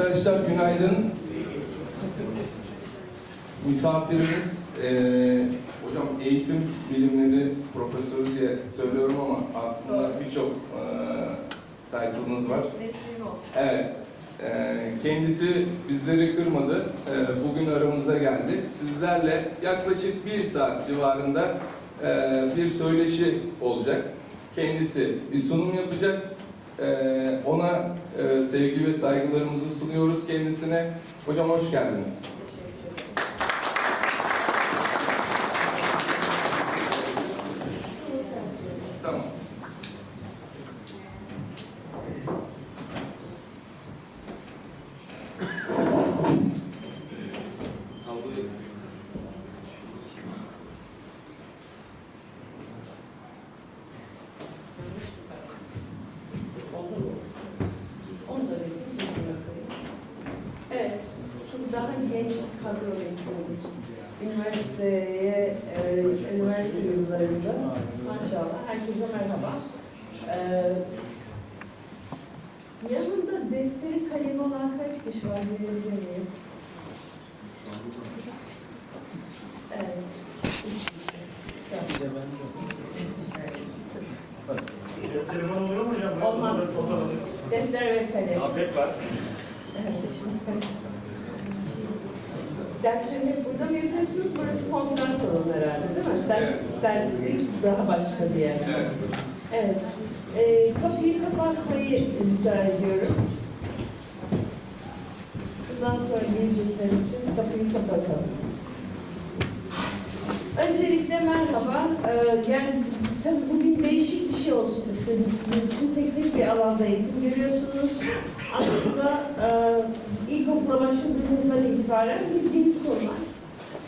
Arkadaşlar günaydın. Misafirimiz eee, hocam eğitim bilimleri profesörü diye söylüyorum ama aslında birçok eee title'ınız var. Evet. eee, kendisi bizleri kırmadı. Eee, bugün aramıza geldi. Sizlerle yaklaşık bir saat civarında eee, bir söyleşi olacak. Kendisi bir sunum yapacak. Eee, ona eee, sevgi ve saygılarımızı sunuyoruz kendisine. Hocam hoş geldiniz. Teşekkür ederim. Tamam. Oldu mu? Onu da bekliyorum. cebime koyayım. Evet, şimdi daha genç kadro bekliyoruz. Üniversiteye, e, üniversite yıllarında maşallah herkese merhaba. E, yanında defteri kalemi olan kaç kişi var bilebilir miyim? Evet, üç kişi. Tamam. Telefon oluyor mu hocam? Olmaz. Defter ve kalem. Tablet var. Dersleri hep burada mı yapıyorsunuz? Burası konferans salonu herhalde değil mi? Ders, ders değil, daha başka bir yer. Evet. Ee, kapıyı kapatmayı rica ediyorum. Bundan sonra gelecekler için kapıyı kapatalım. Öncelikle merhaba. Ee, yani tabii bugün değişik bir şey istedim sizin için. Teknik bir alanda eğitim görüyorsunuz. Aslında e, ilkokula başladığınızdan itibaren bildiğiniz konular.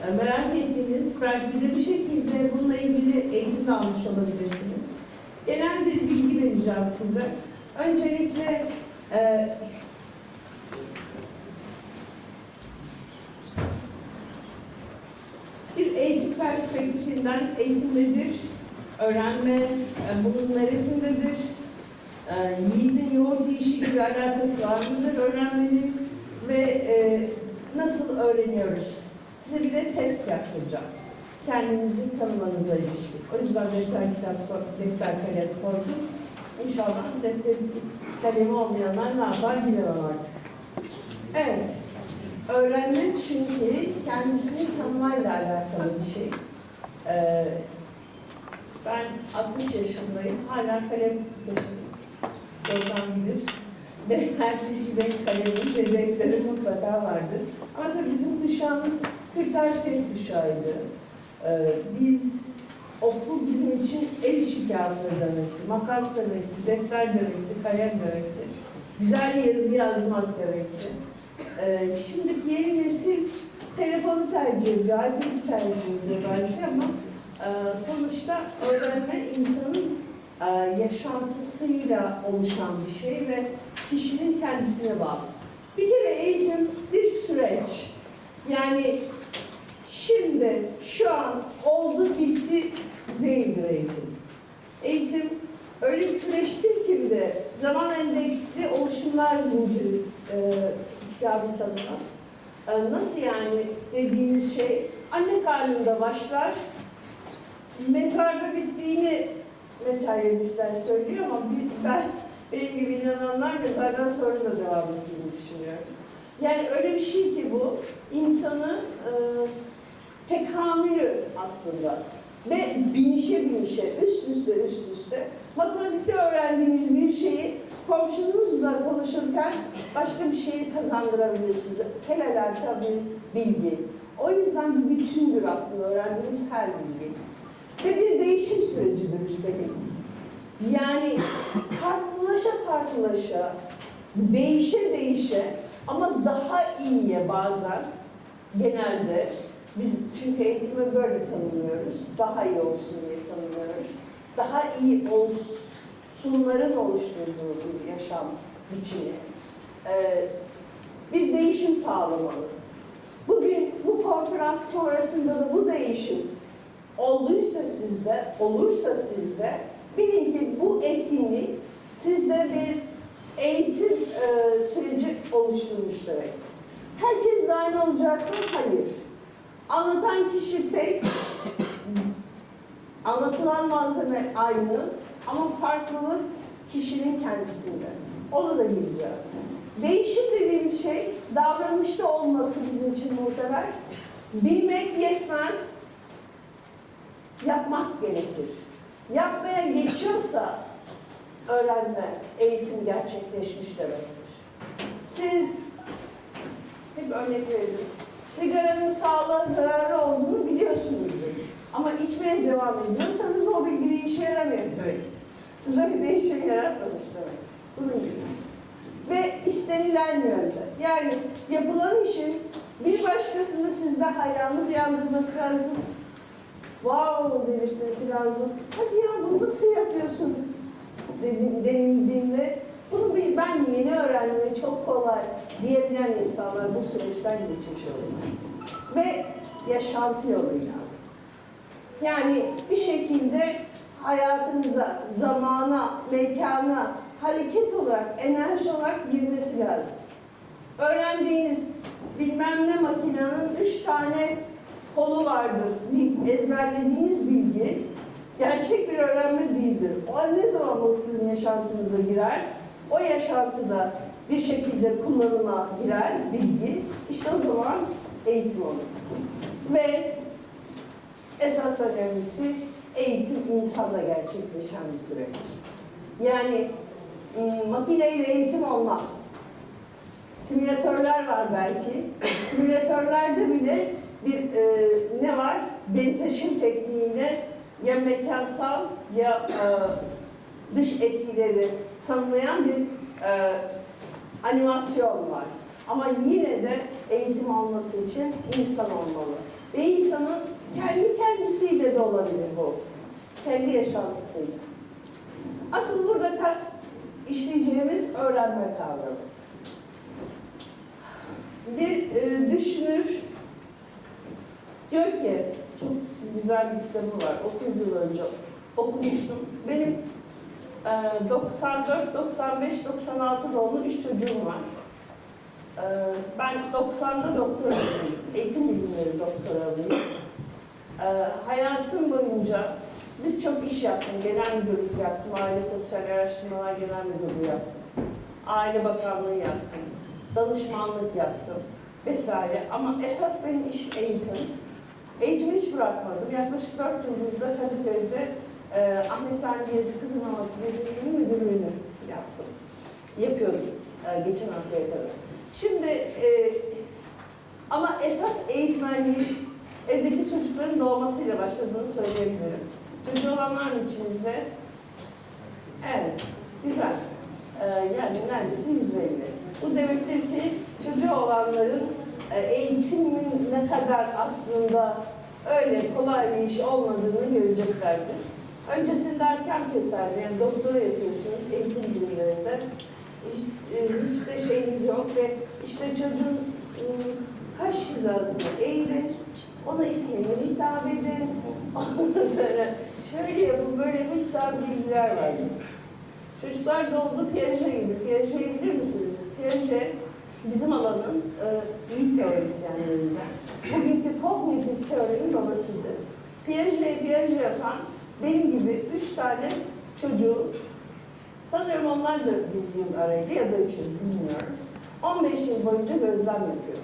E, merak ettiğiniz, belki de bir şekilde bununla ilgili eğitim de almış olabilirsiniz. Genel bir bilgi vereceğim size. Öncelikle e, bir eğitim perspektifinden eğitim nedir? Öğrenme e, bunun neresindedir? E, yiğidin yoğurt yiyişi gibi alakası var mıdır öğrenmenin? Ve e, nasıl öğreniyoruz? Size bir de test yaptıracağım. Kendinizi tanımanıza ilişkin. O yüzden defter kitap sor, defter kalem sordum. İnşallah defter kalemi olmayanlar ne yapar bilemem artık. Evet. Öğrenme çünkü kendisini tanımayla alakalı bir şey. Ee, 60 yaşındayım. Hala kalem taşıyorum. Oradan bilir. Ve her çeşit renk kalemi ve defteri mutlaka vardır. Ama bizim kuşağımız kırtasiye kuşağıydı. Ee, biz okul bizim için el işi kağıtları demekti. Makas demekti, defter demekti, kalem demekti. Güzel yazı yazmak demekti. Ee, şimdiki yeni nesil telefonu tercih ediyor, iPad'i tercih ediyor belki sonuçta öğrenme insanın e, yaşantısıyla oluşan bir şey ve kişinin kendisine bağlı. Bir kere eğitim bir süreç. Yani şimdi, şu an oldu bitti değildir eğitim. Eğitim öyle bir süreçtir ki bir de zaman endeksli oluşumlar zinciri e, kitabı tanımı. E, nasıl yani dediğimiz şey anne karnında başlar, mezarda bittiğini materyalistler söylüyor ama biz, ben benim gibi inananlar mezardan sonra da devam ettiğini düşünüyorum. Yani öyle bir şey ki bu insanı e, tekamülü aslında ve binişe binişe üst üste üst üste matematikte öğrendiğiniz bir şeyi komşunuzla konuşurken başka bir şeyi kazandırabilir size. Kel alaka bir bilgi. O yüzden bir bütündür aslında öğrendiğimiz her bilgi. Ve bir değişim sürecidir üstelik. Yani farklılaşa farklılaşa, değişe değişe ama daha iyiye bazen genelde biz çünkü eğitimi böyle tanımlıyoruz. Daha iyi olsun diye tanımlıyoruz. Daha iyi olsunların oluşturduğu yaşam biçimi. Ee, bir değişim sağlamalı. Bugün bu konferans sonrasında da bu değişim olduysa sizde, olursa sizde bilin ki bu etkinlik sizde bir eğitim e, süreci oluşturmuş demek. Herkes de aynı olacak mı? Hayır. Anlatan kişi tek, anlatılan malzeme aynı ama farklılık kişinin kendisinde. Ona da gireceğim. Değişim dediğimiz şey davranışta olması bizim için muhtemel. Bilmek yetmez, yapmak gerekir. Yapmaya geçiyorsa öğrenme, eğitim gerçekleşmiş demektir. Siz, hep örnek veririm, sigaranın sağlığa zararlı olduğunu biliyorsunuzdur. Ama içmeye devam ediyorsanız o bilgi bir işe yaramıyor demek. Size bir değişim yaratmamış demek. Bunun gibi. Ve istenilen yönde. Yani yapılan işin bir başkasında sizde hayranlık uyandırması lazım. Wow delirtmesi lazım. Hadi ya bunu nasıl yapıyorsun denildiğinde bunu bir ben yeni öğrendim ve çok kolay diyebilen insanlar bu süreçten geçmiş oluyor. Ve yaşantı yoluyla. Yani bir şekilde hayatınıza, zamana, mekana, hareket olarak, enerji olarak girmesi lazım. Öğrendiğiniz bilmem ne makinenin üç tane kolu vardır. Ezberlediğiniz bilgi gerçek bir öğrenme değildir. O ne zaman o sizin yaşantınıza girer? O yaşantıda bir şekilde kullanıma girer bilgi. İşte o zaman eğitim olur. Ve esas önemlisi eğitim insanla gerçekleşen bir süreç. Yani makineyle eğitim olmaz. Simülatörler var belki. Simülatörlerde bile bir e, ne var? Benzeşim tekniğiyle ya mekansal ya e, dış etkileri tanımlayan bir e, animasyon var. Ama yine de eğitim olması için insan olmalı. Ve insanın kendi kendisiyle de olabilir bu. Kendi yaşantısıyla. Asıl burada kas işleyeceğimiz öğrenme kavramı. Bir e, düşünür diyor ki, çok güzel bir kitabı var, 30 yıl önce okumuştum. Benim e, 94, 95, 96 doğumlu üç çocuğum var. E, ben 90'da doktora alayım, eğitim bilimleri doktora alayım. E, hayatım boyunca biz çok iş yaptım, genel müdürlük yaptım, aile sosyal araştırmalar genel müdürlüğü yaptım. Aile bakanlığı yaptım, danışmanlık yaptım vesaire. Ama esas benim iş eğitim. Eğitimi hiç bırakmadım. Yaklaşık 4 yıldır da Kadıköy'de e, Ahmet Sami Gezci Kızım Anadolu Lisesi'nin müdürlüğünü yaptım. Yapıyordum e, geçen haftaya kadar. Şimdi e, ama esas eğitmenliğim evdeki çocukların doğmasıyla başladığını söyleyebilirim. Çocuğu olan var mı içinizde? Evet, güzel. Ee, yani neredeyse yüz elli. Bu demektir ki çocuğu olanların eğitimin ne kadar aslında öyle kolay bir iş olmadığını göreceklerdir. Öncesinde erken keser, yani doktora yapıyorsunuz eğitim bilimlerinde. Hiç, e, hiç de şeyiniz yok ve işte çocuğun e, kaş hizasını eğilir, ona ismini hitap edin, ondan sonra şöyle yapın, böyle miktar bilgiler vardır. Çocuklar doldu Piaget'e gibi. Piaget'i bilir misiniz? Piaget bizim alanın e, iyi teorisyenlerinden. Bugünkü kognitif teorinin babasıdır. Piaget'i Piaget yapan benim gibi üç tane çocuğu, sanıyorum onlar da bir yıl arayla ya da üç bilmiyorum. 15 yıl boyunca gözlem yapıyor.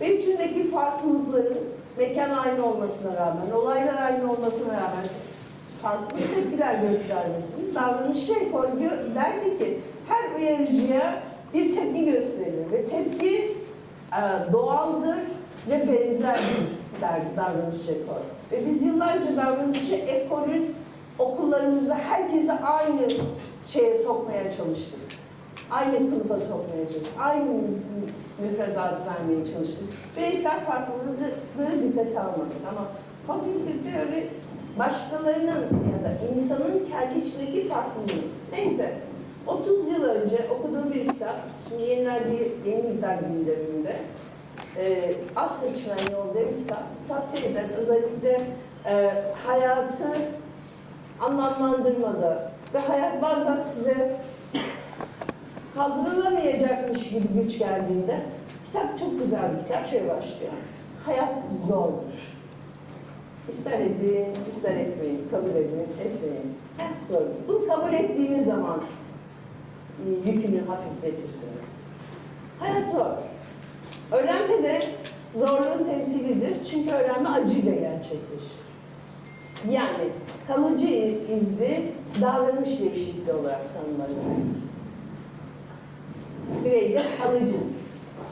Ve üçündeki farklılıkların mekan aynı olmasına rağmen, olaylar aynı olmasına rağmen farklı tepkiler göstermesini davranışa ekol diyor, derdi ki her uyarıcıya bir tepki gösterilir ve tepki e, doğaldır ve benzerdir derdi davranış ekol. Ve biz yıllarca davranış ekolün okullarımızda herkese aynı şeye sokmaya çalıştık. Aynı kılıfa sokmaya çalıştık. Aynı müfredatı vermeye çalıştık. Bireysel farklılıkları dikkate almadık ama kognitif teori başkalarının ya da insanın kendi içindeki farklılığı. Neyse, 30 yıl önce okuduğum bir kitap, şimdi yeniler bir yeni gider gündeminde, e, Az Seçmen Yol diye bir kitap tavsiye ederim. Özellikle e, hayatı anlamlandırmada ve hayat bazen size kaldırılamayacakmış gibi güç geldiğinde kitap çok güzel bir kitap şöyle başlıyor. Hayat zordur. İster edin, ister etmeyin, kabul edin, etmeyin. Hayat zordur. Bunu kabul ettiğiniz zaman yükünü hafifletirsiniz. Hayat zor. Öğrenme de zorluğun temsilidir. Çünkü öğrenme acıyla gerçekleşir. Yani kalıcı izli davranış değişikliği olarak tanımlarız. Bireyde kalıcı.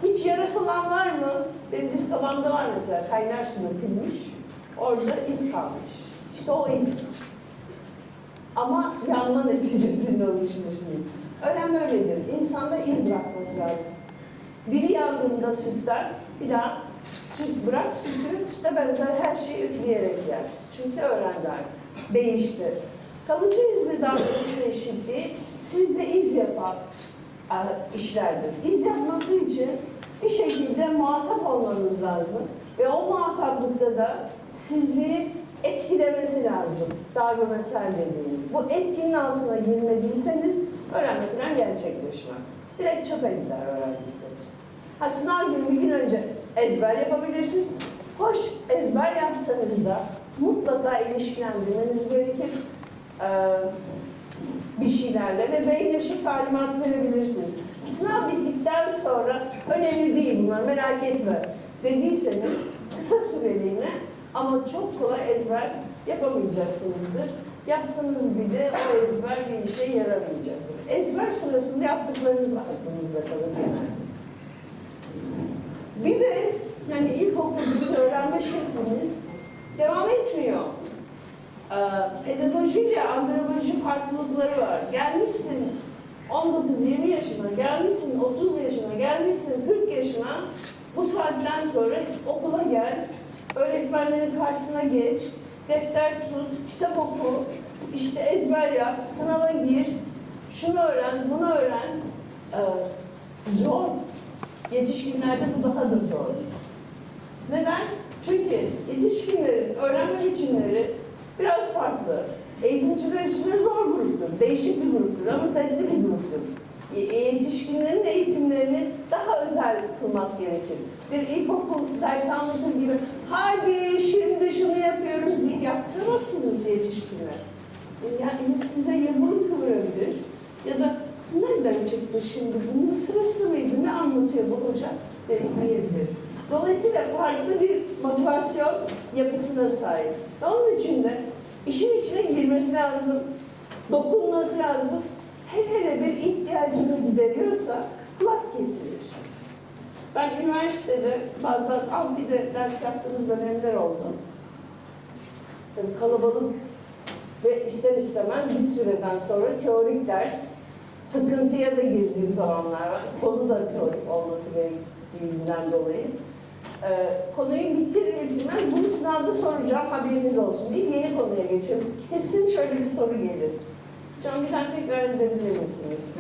Hiç yarası olan var mı? Benim diz tabağımda var mesela. Kaynar su dökülmüş. Orada iz kalmış. İşte o iz. Ama yanma neticesinde oluşmuşsunuz. Öğrenme öyledir. İnsanda iz bırakması lazım. Biri yandığında sütten bir daha süt bırak sütü süte benzer her şeyi üfleyerek yer. Çünkü öğrendi artık. Değişti. Kalıcı izli davranış değişikliği sizde iz yapan e, işlerdir. İz yapması için bir şekilde muhatap olmanız lazım. Ve o muhataplıkta da sizi etkilemesi lazım. Davranışsal dediğimiz. Bu etkinin altına girmediyseniz öğrenme falan gerçekleşmez. Direkt çöp ediler öğrendikleriniz. Ha sınav günü bir gün önce ezber yapabilirsiniz. Hoş ezber yapsanız da mutlaka ilişkilendirmeniz gerekir. Ee, bir şeylerle ve beyne şu talimatı verebilirsiniz. Sınav bittikten sonra önemli değil bunlar merak etme dediyseniz kısa süreliğine ama çok kolay ezber yapamayacaksınızdır. Yapsanız bile o ezber bir işe yaramayacaktır. Ezber sırasında yaptıklarınız aklınızda kalır genelde. Bir de yani ilkokuldaki öğrenme şeklimiz devam etmiyor. Ee, pedagojiyle androloji farklılıkları var. Gelmişsin 19-20 yaşına, gelmişsin 30 yaşına, gelmişsin 40 yaşına. Bu saatten sonra okula gel, öğretmenlerin karşısına geç, defter tut, kitap oku, işte ezber yap, sınava gir, şunu öğren, bunu öğren. Ee, zor. Yetişkinlerde bu daha da zor. Neden? Çünkü yetişkinlerin öğrenme biçimleri biraz farklı. Eğitimciler için de zor gruptur, değişik bir gruptur ama zevkli bir gruptur. Y- Yetişkinlerin eğitimlerini daha özel kılmak gerekir. Bir ilkokul dersi anlatır gibi, hadi şimdi şunu yapıyoruz diye yaptıramazsınız yetişkinler. Yani size yumruk kıvırabilir ya da nereden çıktı şimdi bunun sırası mıydı ne anlatıyor bu hoca diyebilir. Dolayısıyla farklı bir motivasyon yapısına sahip. Onun için de işin içine girmesi lazım, dokunması lazım. Hele bir ihtiyacını gideriyorsa kulak kesilir. Ben üniversitede bazen amfide ders yaptığımız dönemler oldu. Tabii kalabalık ve ister istemez bir süreden sonra teorik ders sıkıntıya da girdiğim zamanlar var. Konu da teorik olması gerektiğinden dolayı. Ee, konuyu bitirir bitirmez bunu sınavda soracağım haberiniz olsun deyip yeni konuya geçelim. Kesin şöyle bir soru gelir. Tane tekrar edebilir misiniz?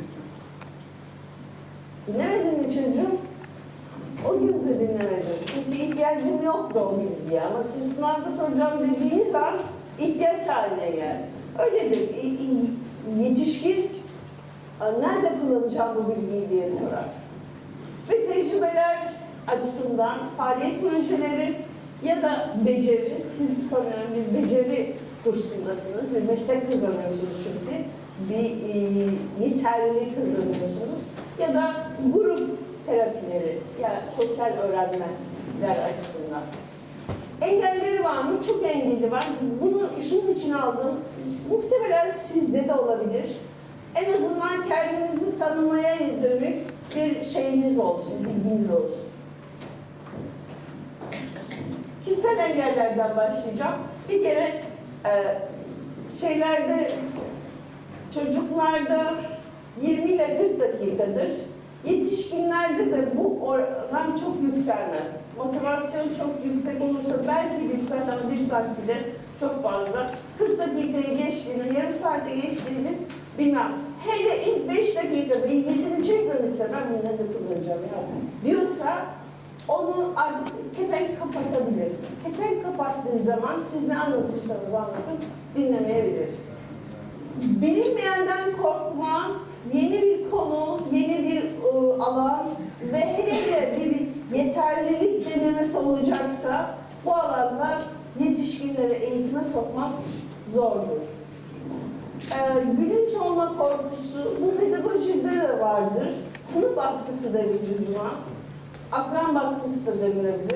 Dinlemedin mi çocuğum? O gözle dinlemedim. Çünkü ihtiyacım yoktu o bilgiye ama siz sınavda soracağım dediğiniz an ihtiyaç haline gel. Öyledir. İ- i- Yetişkin "Aa, nerede kullanacağım bu bilgiyi diye sorar. Ve tecrübeler açısından faaliyet projeleri ya da beceri, siz sanıyorum bir beceri kursundasınız ve meslek kazanıyorsunuz çünkü. Bir e, yeterlilik kazanıyorsunuz. Ya da grup terapileri, yani sosyal öğrenmeler açısından. Engelleri var mı? Çok engeli var. Bunu işin içine aldım. Muhtemelen sizde de olabilir. En azından kendinizi tanımaya dönük bir şeyiniz olsun, bilginiz olsun. Kişisel engellerden başlayacağım. Bir kere e, şeylerde çocuklarda 20 ile 40 dakikadır. Yetişkinlerde de bu oran çok yükselmez. Motivasyon çok yüksek olursa belki bir saatten bir saat bile çok fazla. 40 dakikayı geçtiğini, yarım saate geçtiğini bilmem. Hele ilk 5 dakikada ilgisini çekmemişse ben ne kullanacağım ya diyorsa onu artık kepenk kapatabilir. Kepenk kapattığı zaman siz ne anlatırsanız anlatın dinlemeyebilir. Bilinmeyenden korkma, yeni bir konu, yeni bir e, alan ve hele hele bir yeterlilik denemesi olacaksa bu alanlar yetişkinleri eğitime sokmak zordur. Ee, bilinç olma korkusu bu pedagojide de vardır. Sınıf baskısı deriz biz buna. Akran baskısı da denilebilir.